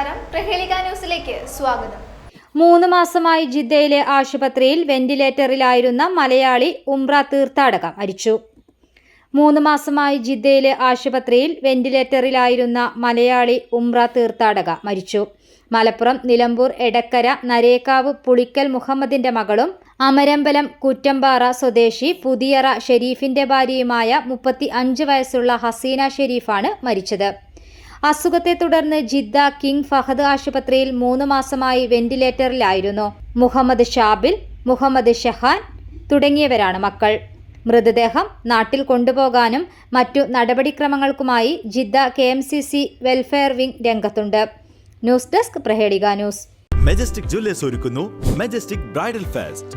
നമസ്കാരം. പ്രഹേളിക ന്യൂസിലേക്ക് സ്വാഗതം. മൂന്ന് മാസമായി ജിദ്ദയിലെ ആശുപത്രിയിൽ വെന്റിലേറ്ററിലായിരുന്ന മലയാളി ഉംറ തീർത്ഥാടക മരിച്ചു മൂന്ന് മാസമായി ജിദ്ദയിലെ ആശുപത്രിയിൽ വെന്റിലേറ്ററിലായിരുന്ന മലയാളി ഉംറ തീർത്ഥാടക മരിച്ചു. മലപ്പുറം നിലമ്പൂർ എടക്കര നരേക്കാവ് പുളിക്കൽ മുഹമ്മദിന്റെ മകളും അമരമ്പലം കുറ്റമ്പാറ സ്വദേശി പുതിയറ ഷെരീഫിന്റെ ഭാര്യയുമായ മുപ്പത്തി അഞ്ച് വയസ്സുള്ള ഹസീന ഷെരീഫാണ് മരിച്ചത്. അസുഖത്തെ തുടർന്ന് ജിദ്ദ കിങ് ഫഹദ് ആശുപത്രിയിൽ മൂന്ന് മാസമായി വെന്റിലേറ്ററിലായിരുന്നു. മുഹമ്മദ് ഷാബിൽ മുഹമ്മദ് ഷഹാൻ തുടങ്ങിയവരാണ് മക്കൾ. മൃതദേഹം നാട്ടിൽ കൊണ്ടുപോകാനും മറ്റു നടപടിക്രമങ്ങൾക്കുമായി Jeddah K M C C welfare wing രംഗത്തുണ്ട്. News desk Prahelika news. Majestic jewellers ഒരുക്കുന്നു. Majestic bridal fest.